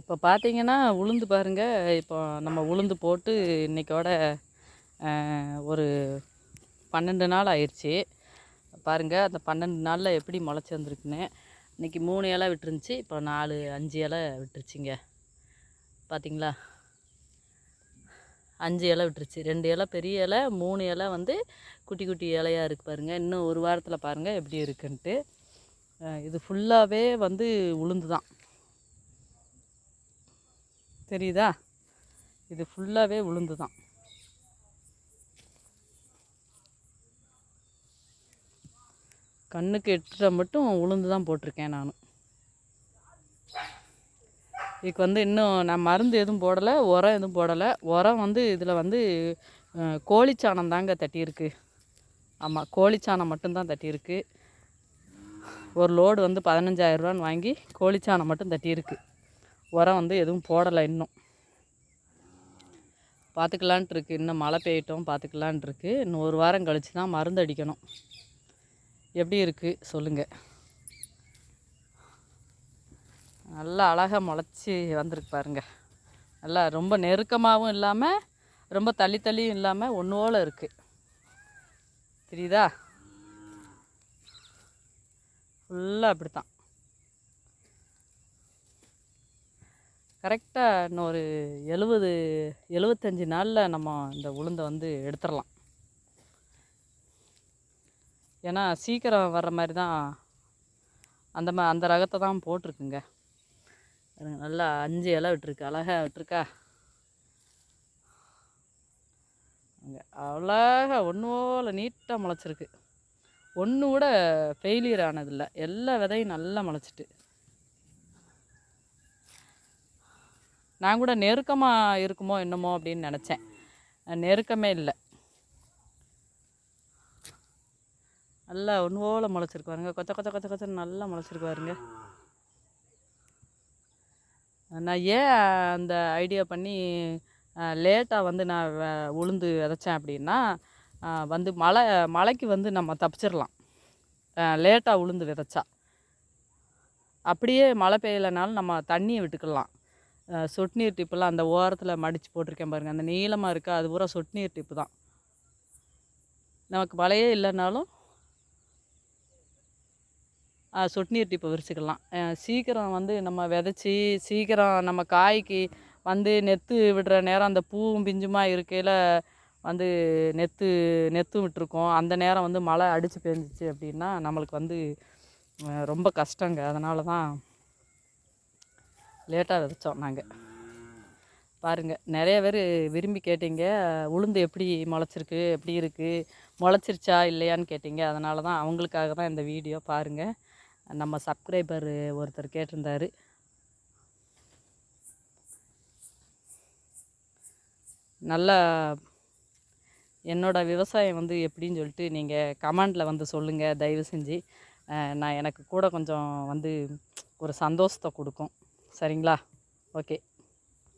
இப்போ பார்த்தீங்கன்னா உளுந்து பாருங்கள் இப்போ நம்ம உளுந்து போட்டு இன்றைக்கோட ஒரு பன்னெண்டு நாள் ஆயிடுச்சு. பாருங்கள் அந்த பன்னெண்டு நாளில் எப்படி முளைச்சி வந்திருக்குன்னு. இன்றைக்கி மூணு இலை விட்டுருந்துச்சி. இப்போ நாலு அஞ்சு இலை விட்டுருச்சிங்க. பார்த்தீங்களா? அஞ்சு இலை விட்டுருச்சு. ரெண்டு இலை பெரிய இலை மூணு இலை வந்து குட்டி குட்டி இலையாக இருக்குது பாருங்கள் இன்னும் ஒரு வாரத்தில் பாருங்கள் எப்படி இருக்குன்ட்டு. இது ஃபுல்லாகவே வந்து உளுந்து தான் தெரியுதா? இது ஃபுல்லாகவே உளுந்து தான் கண்ணுக்கு எட்டுற மட்டும் உளுந்து தான் போட்டிருக்கேன் நான். இதுக்கு வந்து இன்னும் நான் மருந்து எதுவும் போடலை உரம் எதுவும் போடலை. உரம் வந்து இதில் வந்து கோழிச்சாணம் தாங்க தட்டியிருக்கு. ஆமாம் கோழிச்சாணம் மட்டும்தான் தட்டியிருக்கு. ஒரு லோடு வந்து பதினஞ்சாயிரரூவான்னு வாங்கி கோழிச்சாணம் மட்டும் தட்டியிருக்கு. உரம் வந்து எதுவும் போடலை இன்னும். பார்த்துக்கலான்ட்டு இருக்குது இன்னும் மழை பெய்யட்டும் பார்த்துக்கலான்ட்டு இருக்குது இன்னும் ஒரு வாரம் கழித்து தான் மருந்து அடிக்கணும். எப்படி இருக்குது சொல்லுங்கள் நல்லா அழகாக முளைச்சி வந்திருக்கு பாருங்க. நல்லா ரொம்ப நெருக்கமாகவும் இல்லாமல் ரொம்ப தள்ளி தள்ளியும் இல்லாமல் ஒன்று இருக்குது தெரியுதா? ஃபுல்லாக அப்படி தான் கரெக்டாக இன்னொரு எழுபது எழுபத்தஞ்சி நாளில் நம்ம இந்த உளுந்தை வந்து எடுத்துடலாம். ஏன்னா சீக்கிரம் வர்ற மாதிரி தான் அந்த மா அந்த ரகத்தை தான் போட்டிருக்குங்க. நல்லா அஞ்சு இலை விட்டுருக்கு. அழகாக விட்டுருக்கா? அங்கே அழகாக ஒன்று நீட்டாக முளைச்சிருக்கு. ஒன்று கூட ஃபெயிலியர் ஆனதில்லை. எல்லா விதையும் நல்லா முளைச்சிட்டு. நான் கூட நெருக்கமாக இருக்குமோ என்னமோ அப்படின்னு நினச்சேன். நெருக்கமே இல்லை. நல்லா ஒன்றுவோல முளைச்சிருக்கு பாருங்க கொத்த கொத்த கொத்த கொத்த நல்லா முளைச்சிருக்கு பாருங்க நான் ஏன் அந்த ஐடியா பண்ணி லேட்டாக வந்து நான் உளுந்து விதைச்சேன் அப்படின்னா வந்து மழை மழைக்கு வந்து நம்ம தப்பிச்சிடலாம் லேட்டாக உளுந்து விதைச்சா. அப்படியே மழை பெய்யலைனாலும் நம்ம தண்ணியை விட்டுக்கலாம். சொட்டு நீர் டிப்பெல்லாம் அந்த ஓரத்தில் மடித்து போட்டிருக்கேன் பாருங்கள் அந்த நீளமாக இருக்கா அது பூரா சொட்டு நீர் டிப்பு தான். நமக்கு மழையே இல்லைனாலும் சொட்டு நீர் டிப்பை விரிச்சுக்கலாம். சீக்கிரம் வந்து நம்ம விதைச்சி சீக்கிரம் நம்ம காய்க்கு வந்து நெத்து விடுற நேரம் அந்த பூவும் பிஞ்சுமா இருக்கையில் வந்து நெத்து நெத்தும் விட்டுருக்கோம். அந்த நேரம் வந்து மழை அடித்து பெஞ்சிச்சு அப்படின்னா நம்மளுக்கு வந்து ரொம்ப கஷ்டங்க. அதனால தான் லேட்டாக விதைச்சோம் நாங்கள் பாருங்கள் நிறைய பேர் விரும்பி கேட்டீங்க உளுந்து எப்படி முளைச்சிருக்கு எப்படி இருக்குது முளைச்சிருச்சா இல்லையான்னு கேட்டீங்க. அதனால தான் அவங்களுக்காக தான் இந்த வீடியோ பாருங்கள் நம்ம சப்ஸ்கிரைபர் ஒருத்தர் கேட்டிருந்தாரு. நல்லா என்னோடய விவசாயம் வந்து எப்படின்னு சொல்லிட்டு நீங்கள் கமெண்டில் வந்து சொல்லுங்கள் தயவு செஞ்சு. நான் எனக்கு கூட கொஞ்சம் வந்து ஒரு சந்தோஷத்தை கொடுக்கும். சரிங்களா? ஓகே.